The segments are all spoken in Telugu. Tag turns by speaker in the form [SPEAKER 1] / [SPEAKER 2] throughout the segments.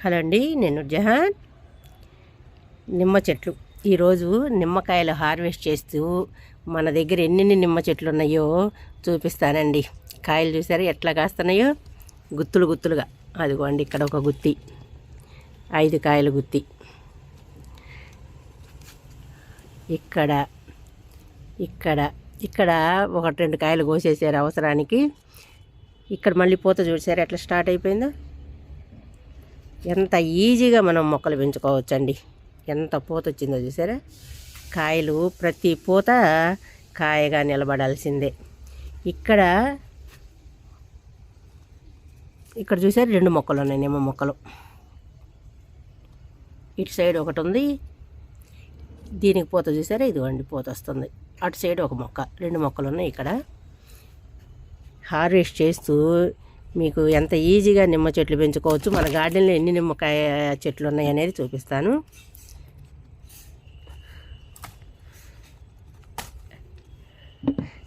[SPEAKER 1] హలో అండి నేను జహాన్. నిమ్మ చెట్లు. ఈరోజు నిమ్మకాయలు హార్వెస్ట్ చేస్తూ మన దగ్గర ఎన్నెన్ని నిమ్మ చెట్లు ఉన్నాయో చూపిస్తానండి. కాయలు చూసారు ఎట్లా కాస్తున్నాయో? గుత్తులు గుత్తులుగా. అదిగోండి ఇక్కడ ఒక గుత్తి. ఐదు కాయల గుత్తి. ఇక్కడ ఇక్కడ ఇక్కడ ఒకటి రెండు కాయలు కోసేసారు అవసరానికి. ఇక్కడ మళ్ళీ పూత చూసారు ఎట్లా స్టార్ట్ అయిపోయిందో? ఎంత ఈజీగా మనం మొక్కలు పెంచుకోవచ్చండి. ఎంత పూత వచ్చిందో చూసారా? కాయలు ప్రతి పూత కాయగా నిలబడాల్సిందే. ఇక్కడ ఇక్కడ చూసారు? రెండు మొక్కలు ఉన్నాయి నిమ్మ మొక్కలు. ఇటు సైడ్ ఒకటి ఉంది. దీనికి పూత చూసారా? ఇదిగోండి పూత వస్తుంది. అటు సైడ్ ఒక మొక్క రెండు మొక్కలు ఉన్నాయి ఇక్కడ. హార్వెస్ట్ చేస్తూ మీకు ఎంత ఈజీగా నిమ్మ చెట్లు పెంచుకోవచ్చు. మన గార్డెన్లో ఎన్ని నిమ్మకాయ చెట్లు ఉన్నాయి అనేది చూపిస్తాను.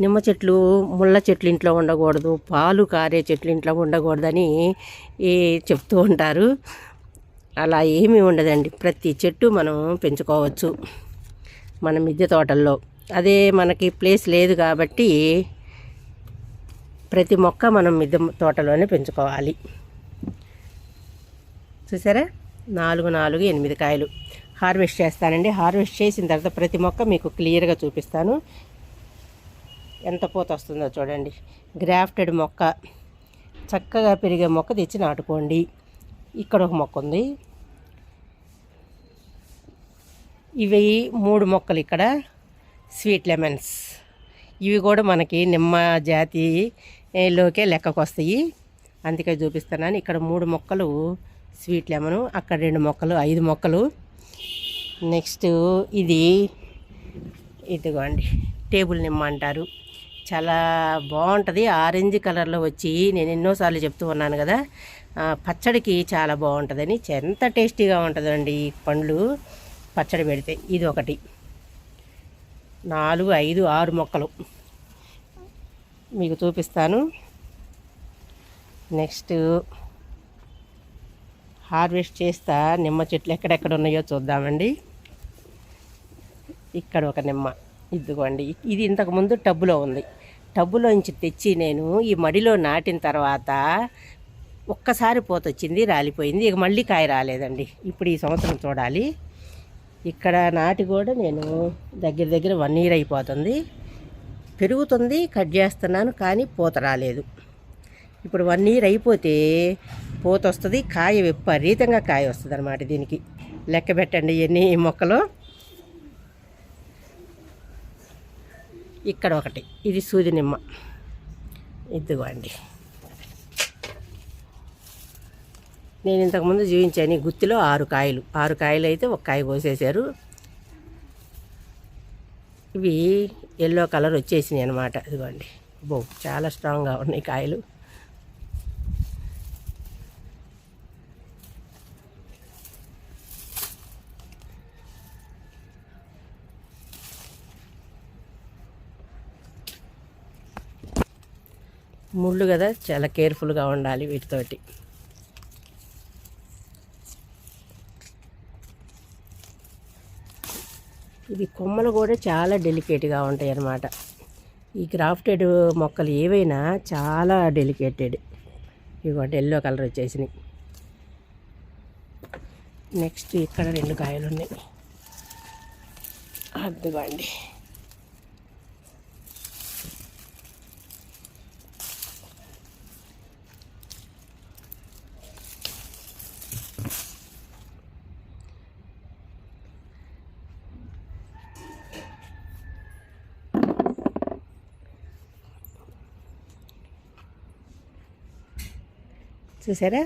[SPEAKER 1] నిమ్మ చెట్లు ముళ్ళ చెట్లు ఇంట్లో ఉండకూడదు. పాలు కారే చెట్లు ఇంట్లో ఉండకూడదని ఈ చెప్తూ ఉంటారు. అలా ఏమీ ఉండదండి. ప్రతి చెట్టు మనం పెంచుకోవచ్చు. మన మిద్దె తోటల్లో. అదే మనకి ప్లేస్ లేదు కాబట్టి ప్రతి మొక్క మనం మిద్దె తోటలోనే పెంచుకోవాలి. చూసారా? నాలుగు నాలుగు ఎనిమిది కాయలు. హార్వెస్ట్ చేస్తానండి. హార్వెస్ట్ చేసిన తర్వాత ప్రతి మొక్క మీకు క్లియర్గా చూపిస్తాను. ఎంత పూత వస్తుందో చూడండి. గ్రాఫ్టెడ్ మొక్క చక్కగా పెరిగే మొక్క తెచ్చి నాటుకోండి. ఇక్కడ ఒక మొక్క ఉంది. ఇవి మూడు మొక్కలు ఇక్కడ. Sweet lemons. ఇవి కూడా మనకి నిమ్మ జాతి లోకే లెక్కకు వస్తాయి అందుకే చూపిస్తున్నాను. ఇక్కడ మూడు మొక్కలు స్వీట్ లెమను అక్కడ రెండు మొక్కలు ఐదు మొక్కలు. నెక్స్ట్ ఇది ఇదిగోండి టేబుల్ నిమ్మ అంటారు. చాలా బాగుంటుంది. ఆరెంజ్ కలర్లో వచ్చి నేను ఎన్నోసార్లు చెప్తూ ఉన్నాను కదా. పచ్చడికి చాలా బాగుంటుందని. ఎంత టేస్టీగా ఉంటుందండి ఈ పండ్లు పచ్చడి పెడితే. ఇది ఒకటి నాలుగు ఐదు ఆరు మొక్కలు. మీకు చూపిస్తాను. నెక్స్ట్ హార్వెస్ట్ చేస్తా నిమ్మ చెట్లు ఎక్కడెక్కడ ఉన్నాయో చూద్దామండి. ఇక్కడ ఒక నిమ్మ. ఇదిగోండి. ఇది ఇంతకుముందు టబ్బులో ఉంది. టబ్బులోంచి తెచ్చి నేను ఈ మడిలో నాటిన తర్వాత ఒక్కసారి పోతొచ్చింది రాలిపోయింది. ఇక మళ్ళీ కాయ రాలేదండి. ఇప్పుడు ఈ సంవత్సరం చూడాలి. ఇక్కడ నాటి కూడా నేను దగ్గర దగ్గర వన్ ఇయర్ అయిపోతుంది. పెరుగుతుంది కట్ చేస్తున్నాను కానీ పూత రాలేదు. ఇప్పుడు వన్ ఇయర్ అయిపోతే పూత వస్తుంది కాయ విపరీతంగా కాయ వస్తుంది అనమాట దీనికి. లెక్క పెట్టండి ఎన్ని మొక్కలు. ఇక్కడ ఒకటి ఇది సూది నిమ్మ. ఇదిగోండి. నేను ఇంతకుముందు జీవించాను గుత్తిలో ఆరు కాయలు. ఆరు కాయలు అయితే ఒక కాయ కోసేశారు. ఇవి ఎల్లో కలర్ వచ్చేసినాయి అనమాట ఇదిగోండి. బో చాలా స్ట్రాంగ్గా ఉన్నాయి కాయలు. ముళ్ళు కదా చాలా కేర్ఫుల్గా ఉండాలి వీటితోటి. ఇది కొమ్మలు కూడా చాలా డెలికేట్గా ఉంటాయి అన్నమాట ఈ క్రాఫ్టెడ్ మొక్కలు ఏవైనా చాలా డెలికేటెడ్. ఇవ్వండి ఎల్లో కలర్ వచ్చేసినాయి. నెక్స్ట్ ఇక్కడ రెండు కాయలు ఉన్నాయి అర్థమండి చూసారా?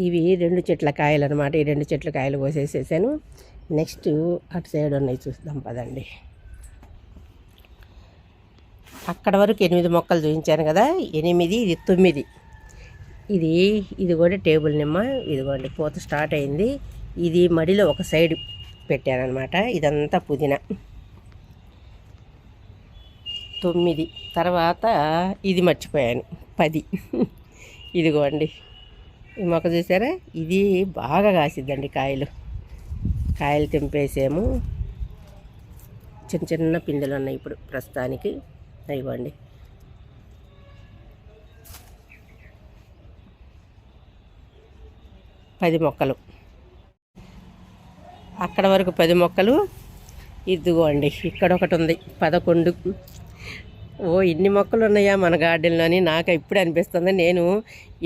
[SPEAKER 1] ఇవి రెండు చెట్ల కాయలు అనమాట ఈ రెండు చెట్ల కాయలు కోసేసేసాను. నెక్స్ట్ అటు సైడ్ ఉన్నాయి చూద్దాం పదండి. అక్కడ వరకు ఎనిమిది మొక్కలు చూపించాను కదా. ఎనిమిది ఇది తొమ్మిది. ఇది ఇది కూడా టేబుల్ నిమ్మ. ఇదిగోండి పూత స్టార్ట్ అయింది. ఇది మడిలో ఒక సైడ్ పెట్టానమాట ఇదంతా పుదీనా. తొమ్మిది. తర్వాత ఇది మర్చిపోయాను. పది. ఇదిగోండి. ఈ మొక్క చూసారా? ఇది బాగా కాసిద్దండి కాయలు. కాయలు తెంపేసాము. చిన్న చిన్న పిందెలు ఉన్నాయి ఇప్పుడు ప్రస్తుతానికి. ఇవ్వండి పది మొక్కలు. అక్కడ వరకు పది మొక్కలు. ఇదిగోండి ఇక్కడ ఒకటి ఉంది. పదకొండు. ఓ ఇన్ని మొక్కలు ఉన్నాయా మన గార్డెన్లోని? నాకు ఇప్పుడు అనిపిస్తుంది. నేను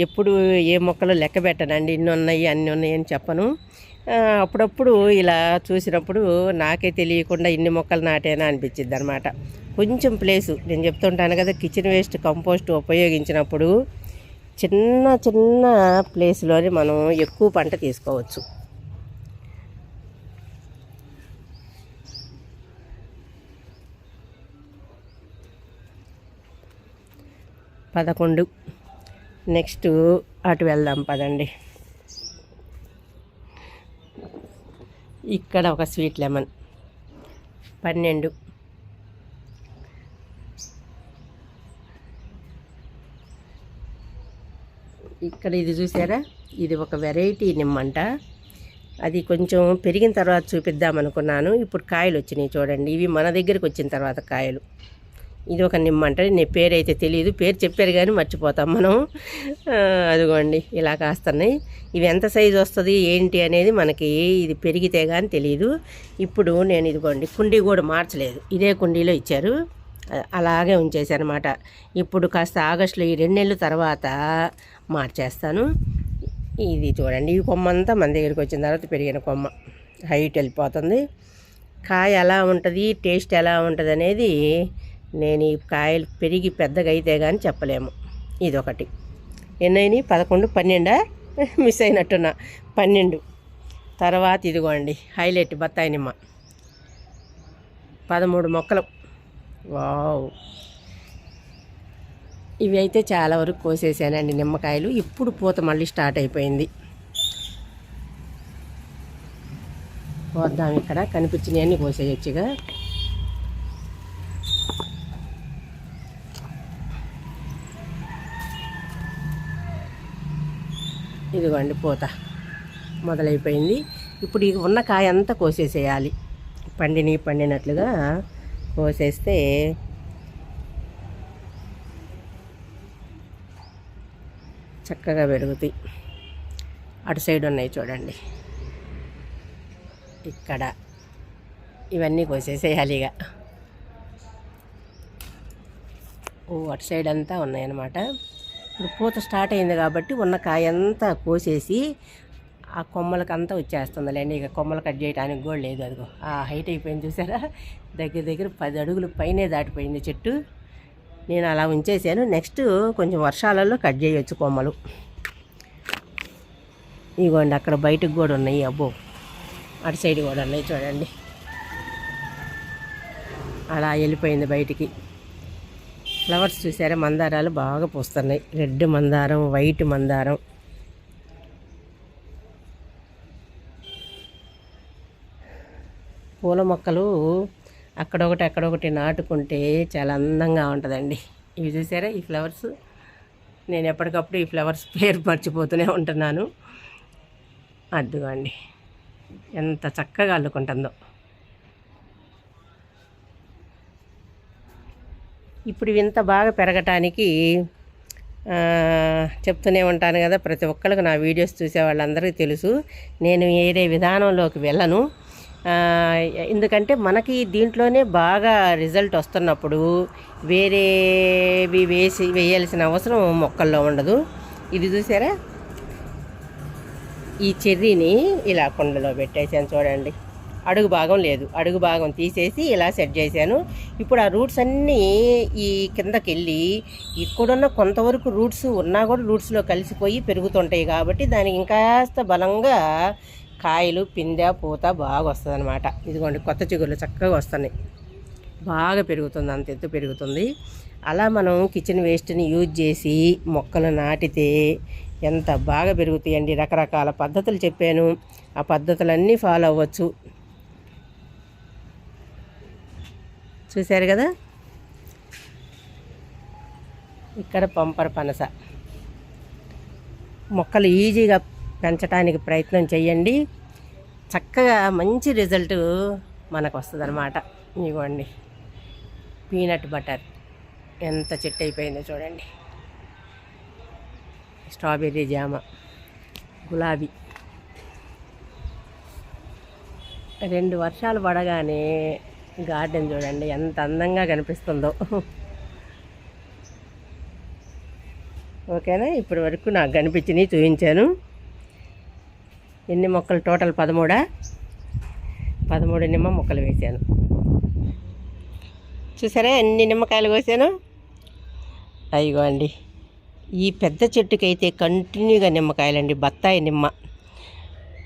[SPEAKER 1] ఎప్పుడు ఏ మొక్కలు లెక్క పెట్టనండి. ఇన్ని ఉన్నాయి అన్ని ఉన్నాయి అని చెప్పను. అప్పుడప్పుడు ఇలా చూసినప్పుడు నాకే తెలియకుండా ఇన్ని మొక్కలు నాటేనా అనిపించింది అనమాట కొంచెం ప్లేసు. నేను చెప్తుంటాను కదా కిచెన్ వేస్ట్ కంపోస్ట్ ఉపయోగించినప్పుడు చిన్న చిన్న ప్లేస్లోని మనం ఎక్కువ పంట తీసుకోవచ్చు. పదకొండు. నెక్స్ట్ అటు వెళ్దాం పదండి. ఇక్కడ ఒక స్వీట్ లెమన్. పన్నెండు. ఇక్కడ ఇది చూసారా? ఇది ఒక వెరైటీ నిమ్మంట. అది కొంచెం పెరిగిన తర్వాత చూపిద్దాం అనుకున్నాను ఇప్పుడు కాయలు వచ్చినాయి చూడండి. ఇవి మన దగ్గరికి వచ్చిన తర్వాత కాయలు. ఇది ఒక నిమ్మ అంటే నీ పేరు అయితే తెలియదు పేరు చెప్పారు కానీ మర్చిపోతాం మనం. అదిగోండి ఇలా కాస్తున్నాయి. ఇవి ఎంత సైజు వస్తుంది ఏంటి అనేది మనకి ఇది పెరిగితే కానీ తెలియదు ఇప్పుడు నేను ఇదిగోండి కుండీ కూడా మార్చలేదు. ఇదే కుండీలో ఇచ్చారు. అలాగే ఉంచేసానమాట ఇప్పుడు కాస్త ఆగస్టులో ఈ రెండు నెలల తర్వాత మార్చేస్తాను. ఇది చూడండి ఈ కొమ్మ అంతా మన దగ్గరికి వచ్చిన తర్వాత పెరిగిన కొమ్మ. హైట్ వెళ్ళిపోతుంది. కాయ ఎలా ఉంటుంది టేస్ట్ ఎలా ఉంటుంది అనేది నేను ఈ కాయలు పెరిగి పెద్దగా అయితే కానీ చెప్పలేము. ఇదొకటి. ఎన్నైని పదకొండు పన్నెండా? మిస్ అయినట్టున్నా. పన్నెండు. తర్వాత ఇదిగోండి హైలైట్ బత్తాయి నిమ్మ. పదమూడు మొక్కలు. వావ్. ఇవి అయితే చాలా వరకు కోసేసానండి నిమ్మకాయలు. ఇప్పుడు పూత మళ్ళీ స్టార్ట్ అయిపోయింది. పోద్దాం ఇక్కడ. కనిపించినవన్నీ కోసేయచ్చుగా. ఇదిగోండి పూత. మొదలైపోయింది. ఇప్పుడు ఈ ఉన్న కాయ అంతా కోసేసేయాలి. పండిని పండినట్లుగా కోసేస్తే చక్కగా పెరుగుతాయి. అటు సైడ్ ఉన్నాయి చూడండి. ఇక్కడ ఇవన్నీ కోసేసేయాలి ఇక. ఓ అటు సైడ్ అంతా ఉన్నాయన్నమాట. ఇప్పుడు పూత స్టార్ట్ అయింది కాబట్టి ఉన్న కాయ అంతా కోసేసి ఆ కొమ్మలకి అంతా వచ్చేస్తుందిలేండి ఇక కొమ్మలు కట్ చేయడానికి కూడా లేదు అదిగో. ఆ హైట్ అయిపోయింది చూసారా? దగ్గర దగ్గర పది అడుగులు పైనే దాటిపోయింది చెట్టు. నేను అలా ఉంచేసాను. నెక్స్ట్ కొంచెం వర్షాలలో కట్ చేయొచ్చు కొమ్మలు. ఇగోండి అక్కడ బయటకు కూడా ఉన్నాయి. అబ్బో అటు సైడ్ కూడా ఉన్నాయి చూడండి. అలా వెళ్ళిపోయింది బయటికి. ఫ్లవర్స్ చూసారా? మందారాలు బాగా పూస్తున్నాయి. రెడ్ మందారం వైట్ మందారం. పూల మొక్కలు అక్కడొకటి అక్కడొకటి నాటుకుంటే చాలా అందంగా ఉంటుందండి. ఇవి చూసారా ఈ ఫ్లవర్స్? నేను ఎప్పటికప్పుడు ఈ ఫ్లవర్స్ పేరు మర్చిపోతూనే ఉంటున్నాను. అద్దుగోండి ఎంత చక్కగా అల్లుకుంటుందో. ఇప్పుడు ఇంత బాగా పెరగటానికి చెప్తూనే ఉంటాను కదా ప్రతి ఒక్కరికి నా వీడియోస్ చూసే వాళ్ళందరికీ తెలుసు. నేను వేరే విధానంలోకి వెళ్ళను. ఎందుకంటే మనకి దీంట్లోనే బాగా రిజల్ట్ వస్తున్నప్పుడు వేరేవి వేసి వేయాల్సిన అవసరం మొక్కల్లో ఉండదు. ఇది చూసారా? ఈ చెర్రీని ఇలా కుండలో పెట్టేసాను చూడండి. అడుగు భాగం లేదు. అడుగు భాగం తీసేసి ఇలా సెట్ చేశాను. ఇప్పుడు ఆ రూట్స్ అన్నీ ఈ కిందకి వెళ్ళి ఇక్కడున్న కొంతవరకు రూట్స్ ఉన్నా కూడా రూట్స్లో కలిసిపోయి పెరుగుతుంటాయి కాబట్టి దానికి ఇంకాస్త బలంగా కాయలు పిందె పూత బాగా వస్తుంది అనమాట ఇదిగోండి కొత్త చిగుర్లు చక్కగా వస్తున్నాయి. బాగా పెరుగుతుంది అంత ఎత్తు పెరుగుతుంది. అలా మనం కిచెన్ వేస్ట్ని యూజ్ చేసి మొక్కలు నాటితే ఎంత బాగా పెరుగుతాయండి. రకరకాల పద్ధతులు చెప్పాను. ఆ పద్ధతులన్నీ ఫాలో అవ్వచ్చు. చూశారు కదా? ఇక్కడ పంపర పనస. మొక్కలు ఈజీగా పెంచడానికి ప్రయత్నం చేయండి చక్కగా మంచి రిజల్ట్ మనకు వస్తుంది అనమాట ఇవ్వండి. Peanut butter. ఎంత చెట్టు అయిపోయిందో చూడండి. స్ట్రాబెర్రీ జామ. గులాబీ. రెండు వర్షాలు పడగానే గార్డెన్ చూడండి ఎంత అందంగా కనిపిస్తుందో. ఓకేనా? ఇప్పటి వరకు నాకు కనిపించినవి చూపించాను. ఎన్ని మొక్కలు? టోటల్ పదమూడా? పదమూడు నిమ్మ మొక్కలు వేసాను చూసారా? ఎన్ని నిమ్మకాయలు కోసాను? అయ్యో అండి ఈ పెద్ద చెట్టుకైతే కంటిన్యూగా నిమ్మకాయలండి బత్తాయి నిమ్మ.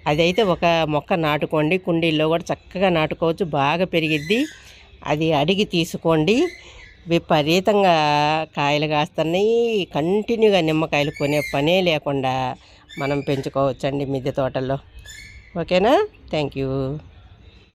[SPEAKER 1] అదైతే ఒక మొక్క నాటుకోండి కుండీల్లో కూడా చక్కగా నాటుకోవచ్చు బాగా పెరిగిద్ది. అది అడిగి తీసుకోండి. విపరీతంగా కాయలు కాస్తున్నాయి. కంటిన్యూగా నిమ్మకాయలు కొనే పనే లేకుండా మనం పెంచుకోవచ్చండి మిద్దె తోటల్లో. ఓకేనా? Thank you.